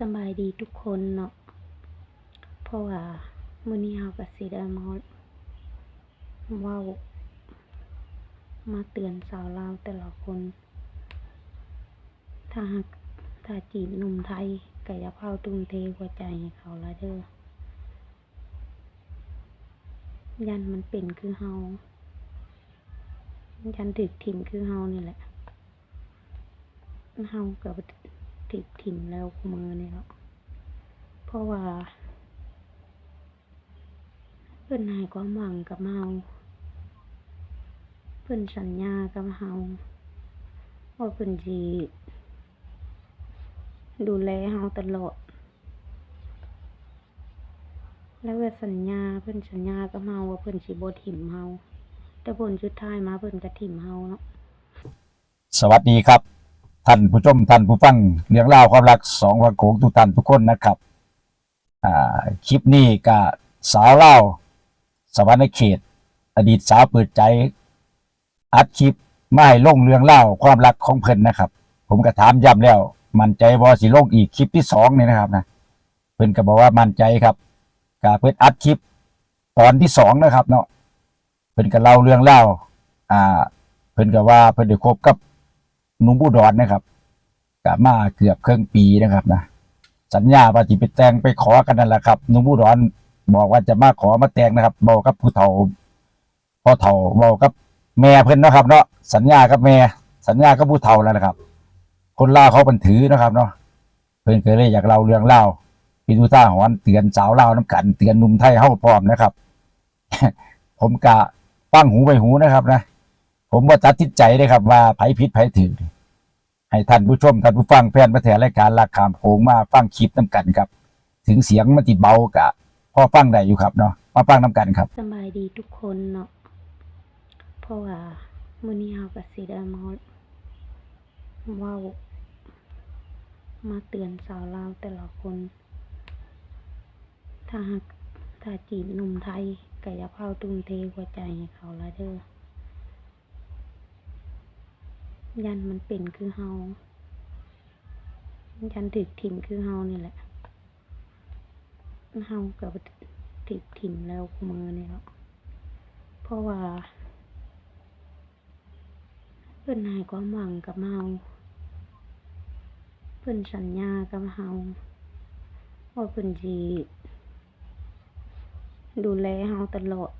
สบายดีทุกคนเนาะ เพราะว่ามื้อนี้เราก็สิได้มาเว้ามาเตือนสาวลาวแต่ละคน ถ้าหากถ้าจีบหนุ่มไทยก็อย่าเผาทุ่มเทหัวใจให้เขาละเด้อ ยันมันเป็นคือเฮา ยันถึกถิ่มคือเฮานี่แหละ เฮาก็ ถึกถิ่มแล้วมื้อนี่เนาะเพราะว่าเพิ่อนให้ความหวังกับเฮาเพิ่อนสัญญากับเฮาว่าเพิ่อนสิดูแลเฮาตลอด แล้วก็สัญญาเพิ่อนสัญญากับเฮาว่าเพิ่อนสิบ่ถิ้มเฮาแต่ผลสุดท้ายมาเพิ่อนก็ถิ้มเฮาเนาะสวัสดีครับ ท่านผู้ชมท่านผู้ฟังเรื่องเล่าความรักสองวังโขงทุกท่านทุกคนนะครับอ่าคลิปนี้ก็สาวเล่าสวรรค์เขต อดีตสาวเปิดใจอัดคลิปไมาให้ลงเรื่องเล่าความรักของเพิ่นนะครับ ผมก็ถามย้ำแล้ว มั่นใจบอสิลงอีกคลิปที่สองนี่นะครับนะเพิ่นก็บอกว่ามั่นใจครับก็เพิ่นอัดคลิป ตอนที่สองนะครับ เนาะเพิ่นก็เล่าเรื่องเล่าอ่า เพิ่นก็ว่าเพิ่นได้คบกับ หนุ่มอุดรนนะครับกะมาเกือบครึ่งปีนะครับนะสัญญาว่าจะไปแต่งไปขอกันนั่นแหละครับหนุ่มอุดรบอกว่าจะมาขอมาแต่งนะครับบอกกับผู้เฒ่าพ่อเฒ่าบอกกับแม่เพิ่นนะครับ เนาะสัญญากับแม่สัญญากับผู้เฒ่าแล้วนะครับ คนล่าเขาบันถือนะครับเนาะเพิ่นก็เลยอยากเล่าเรื่องเล่าป็นอุทาหรณ์เตือนสาวเล่าน้ำกันเตือนหนุ่มไทยเฮาพร้อมนะครับ ผมกะฟังหูไปหูนะครับนะ ผมว่าตัดสินใจเลยครับว่าไผผิดไผถือให้ท่านผู้ชมท่านผู้ฟังแฟนประเทศรายการราคามโขงมาฟังคลิปน้ำกันครับ ถึงเสียงมันติเบากะพอฟังได้อยู่ครับเนาะมาฟังน้ำกันครับสบายดีทุกคนเนาะเพราะว่ามื้อนี้เราก็สิได้มาเว้ามาเตือนสาวลาวแต่ละคน ถ้าหากถ้าจีบหนุ่มไทยก็อย่าเผาทุ่มเทหัวใจให้เขาละเด้อ ยันมันเป็นคือเฮายันถึกถิ่มคือเฮานี่แหละเฮาก็ถึกถิ่มแล้วมื้อนี่เนาะเพราะว่าเพิ่นให้ความหวังกับเฮาเพิ่นสัญญากับเฮาว่าเพิ่นสิดูแลเฮาตลอด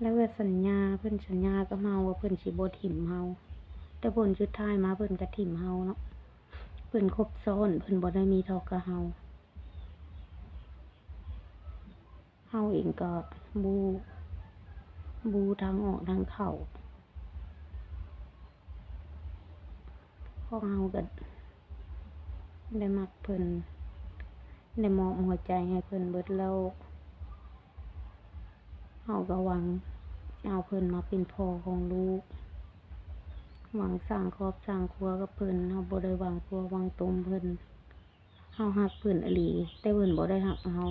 แล้วก็สัญญาเพิ่นสัญญากับเฮาว่าเพิ่นสิบ่ถิ้มเฮาแต่ผลสุดท้ายมาเพิ่นก็ถิ้มเฮาเนาะเพิ่นครบซ้อนเพิ่นบ่ได้มีท่ากับเฮาเฮาเองก็บูบูทางออกทางเข้าพราะเฮาก็ได้มักเพิ่นได้มอบหัวใจให้เพิ่นเบิดแล้ว เฮาก็หวังเอาเพิ่นมาเป็นพ่อของลูก หวังสร้างครอบสร้างครัวกับเพิ่นเฮาบ่ได้หวังพัวหวังตมเพิ่นเฮาฮักเพิ่นอีหลีแต่เพิ่นบ่ได้ฮักเฮา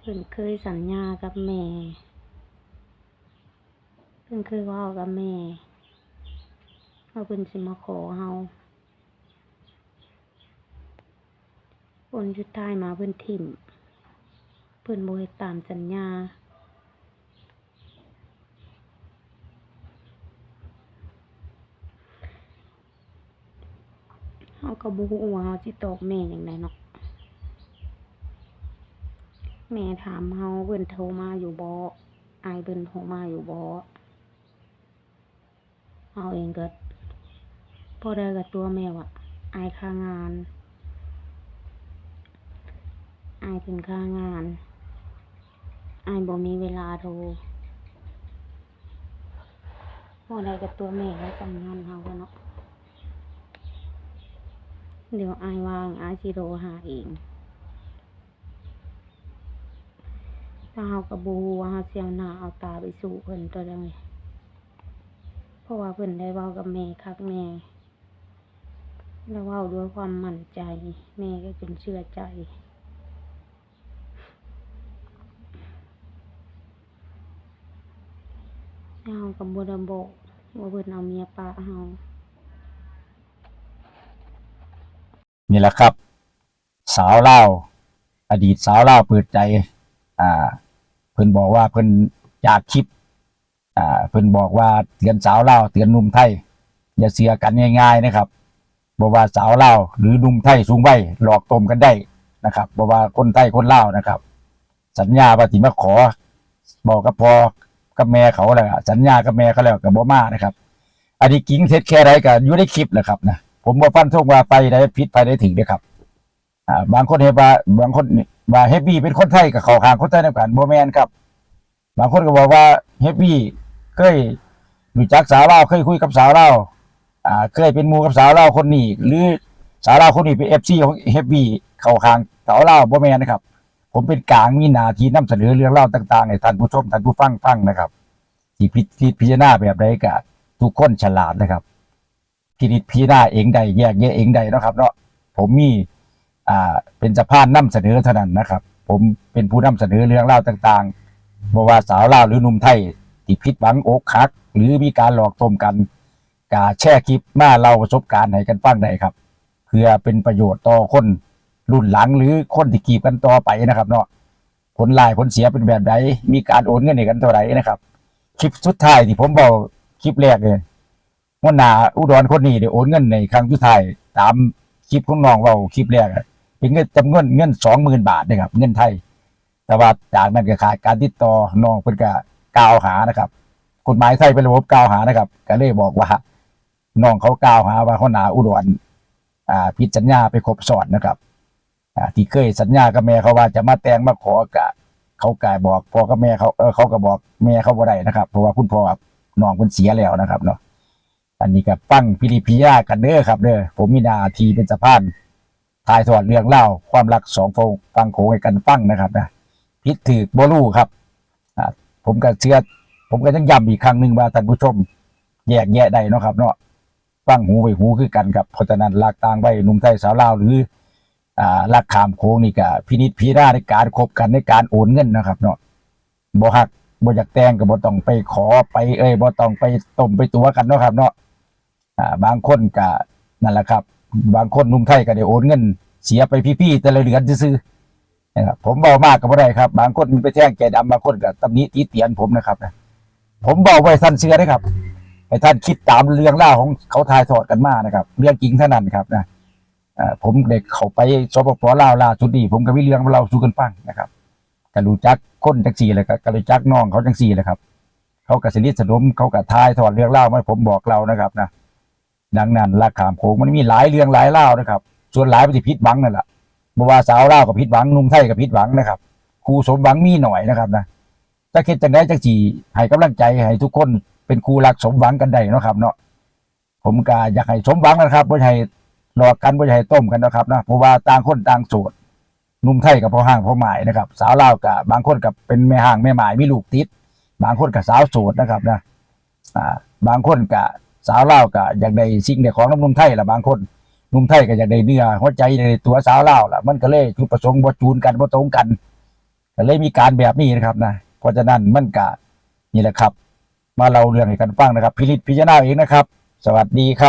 เพิ่นเคยสัญญากับแม่ เพิ่นเคยว้ากับแม่ว่าเพิ่นสิมาขอเฮา ผลสุดท้ายมาเพิ่นถิ่ม เพิ่นโบ่ตามสัญญา เฮาก็บ่ฮู้ว่าเฮาสิตอบแม่จั่งใดเนาะ แม่ถามเฮาเพิ่นโทรมาอยู่บ่อายเพิ่นโทรมาอยู่บ่เฮาเองก็พอได้กับตัวแม่ว่าอายค่างาน อายเพิ่นค่างาน อายบ่มีเวลาโทรพอะได้กับตัวแม่แล้วจำงานเฮาเนาะ เดี๋ยวอายวางอายสิโทรหาเองถ้าเฮากับบูว่าเฮาเสียงหน้าเอาตาไปสู่เพิ่นตัวใดเพราะว่าเพิ่นได้เว้ากับแม่คักแม่แล้วเว้าด้วยความมั่นใจ แม่ก็จนเชื่อใจ พ เฮาก็บ่ได้บอกว่าเพิ่นเอาเมียปะเฮานี่แหละครับ สาวเล่าอดีตสาวเล่าเปิดใจ อ่า เพิ่นบอกว่าเพิ่นจากคลิป อ่า เพิ่นบอกว่าเตือนสาวเล่าเตือนหนุ่มไทย อย่าเสียกันง่ายๆนะครับบอกว่าสาวเล่าหรือหนุ่มไทยสูงวัยหลอกต้มกันได้นะครับบอกว่าคนไทยคนเล่านะครับ สัญญาปฏิมาขอบอกกับพอ กับแม่เขาแหละสัญญากับแม่เขาแล้วกับบมานะครับ อันนี้กิ้งเท็จแค่ไรก็อยู่ในคลิปแหละครับนะผมบ่ฟันทงว่าไปได้ผิดไปได้ถึงด้อครับ อ่า บางคนเห็นว่าบางคนว่าเฮฟวี่เป็นคนไทยกับเขาขางคนไทยในำกันบแมนครับ บางคนก็บอกว่าเฮฟวี่เคยรู้จักสาวเลาเคยคุยกับสาวเลาวอ่า เคยเป็นมูกับสาวเลาคนนี้ หรือสาวเลาคนนี้เป็น FC ของเฮฟวี่เขาขางสาวลาวบ่แมนนะครับ ผมเป็นกลางมีหนาที่นำเสนอเรื่องเล่าต่างๆให้ท่านผู้ชมท่านผู้ฟังฟังนะครับที่พิจิตพิจารณาแบบใดก็ทุกคนฉลาดนะครับพินิจพิจารณาเองใดแยกแยะเองใดนะครับเนาะผมมีอ่าเป็นสะพานนำเสนอเท่านั้นนะครับ ผมเป็นผู้นำเสนอเรื่องเล่าต่างๆบ่ว่าสาวลาวหรือหนุ่มไทยที่ผิดหวังอกหัก หรือมีการหลอกต้มกันกาแช่คลิปมาเล่าประสบการณ์ให้กันฟังได้ครับเพื่อเป็นประโยชน์ต่อคน รุ่นหลังหรือคนที่กีบกันต่อไปนะครับ เนาะผลลายผลเสียเป็นแบบใดมีการโอนเงินให้กันเท่าไหร่นะครับ คลิปสุดท้ายที่ผมบอกคลิปแรกเลยว่านาอุดรคนนี้ได้โอนเงินในครั้งสุดท้ายตามคลิปของน้องเว่าคลิปแรกเป็นเงินจำนวนเงินสองหมื่นบาทนะครับ เงินไทย แต่ว่าจากนั้นก็ขาดการติดต่อน้องเพิ่นก็กล่าวหานะครับกฎหมายไทยเป็นระบบกล่าวหานะครับ ก็เลยบอกว่าน้องเขากล่าวหาว่าเขาหนาอุดรอ่าผิดสัญญาไปครบซอนนะครับ ที่เคยสัญญากับแม่เขาว่าจะมาแต่งมาขอกะเขากายบอกพ่อกับแม่เขาเออเขาก็บอกแม่เขาบ่ได้นะครับ เพราะว่าคุณพ่อน้องคุณเสียแล้วนะครับเนาะอันนี้ก็ฟังพิริพิยากันเด้อครับเด้อผมมีนาทีเป็นสะพานถ่ายทอดเรื่องเล่าความรักสองฟงฟังโขงให้กันฟังนะครับนะพิดถือโบลูครับผมก็เชื่อผมก็ยังย้ำอีกครั้งหนึ่งว่าท่านผู้ชม แยกแยะได้นะครับ เนาะฟังหูไว้หูคือกันครับเพราะฉะนั้นลากต่างไว้หนุ่มไทยสาวลาวหรือ ลักขามโค้งนี่ก็พินิจพิราในการคบกันในการโอนเงินนะครับ เนาะบ่ฮักบ่อยากแต่งก็บ่ต้องไปขอไปเอ้ยบ่ต้องไปต้มไปตัวกันเนาะครับ เนาะอ่าบางคนก็นั่นแหละครับ บางคนนุ่มไทยก็ได้โอนเงิน เสียไปพี่ๆแต่ละเดือนซื่อนะครับผมเบามากก็บ่ได้ครับ บางคนไปแท่งแกดำบางคนก็ตำหนิตีเตียนผมนะครับนะผมเบาไว้ท่านเชื่อนะครับให้ท่านคิดตามเรื่องเล่าของเขาทายทอดกันมานะครับ เรื่องจริงเท่านั้นครับนะ ผมเด็กเขาไปสปปลาวลาสุดนี่ผมก็มีเรื่องเล่าสู่กันฟังนะครับก็รู้จักคนจังสี่เลยก็ก็รู้จักน้องเขาจังสี่เลยครับ เขาก็สนิทสนมเขาก็ทายถอดเรื่องเล่ามาผมบอกเรานะครับนะดังนั้นราขามโขงมันมีหลายเรื่องหลายเล่านะครับ ส่วนหลายปฏิพิษหวังนั่นแหละบ่ว่าสาวเล่ากับพิษหวังนุ่มไทยกับพิษหวังนะครับครูสมหวังมีหน่อยนะครับนะถ้าคิดจังได้จังสี่ให้กำลังใจให้ทุกคนเป็นครูรักสมหวังกันได้นะครับ เนาะผมก็อยากให้สมหวังนะครับไม่ใช่ หลอกกันบ่ใช่ต้มกันนะครับนะเพราะว่าต่างคนต่างโสดนุ่มไทยกับพ่อห้างพ่อหมายนะครับ สาวลาวกับบางคนกับเป็นแม่ห้างแม่หมายมีลูกติด บางคนกับสาวโสดนะครับนะอ่าบางคนกับสาวลาวกับอยากได้สิ่งใดของน้ำนุ่มไทยละบางคนนุ่มไทยก็อยากได้เนื้อหัวใจในตัวสาวลาวละมันก็เลยจุดประสงค์บ่จูนกันบ่ตรงกันก็เลยมีการแบบนี้นะครับนะเพราะฉะนั้นมันก็นี่แหละครับ มาเล่าเรื่องให้กันฟังนะครับ พิริจพิจารณาเองนะครับ สวัสดีครับ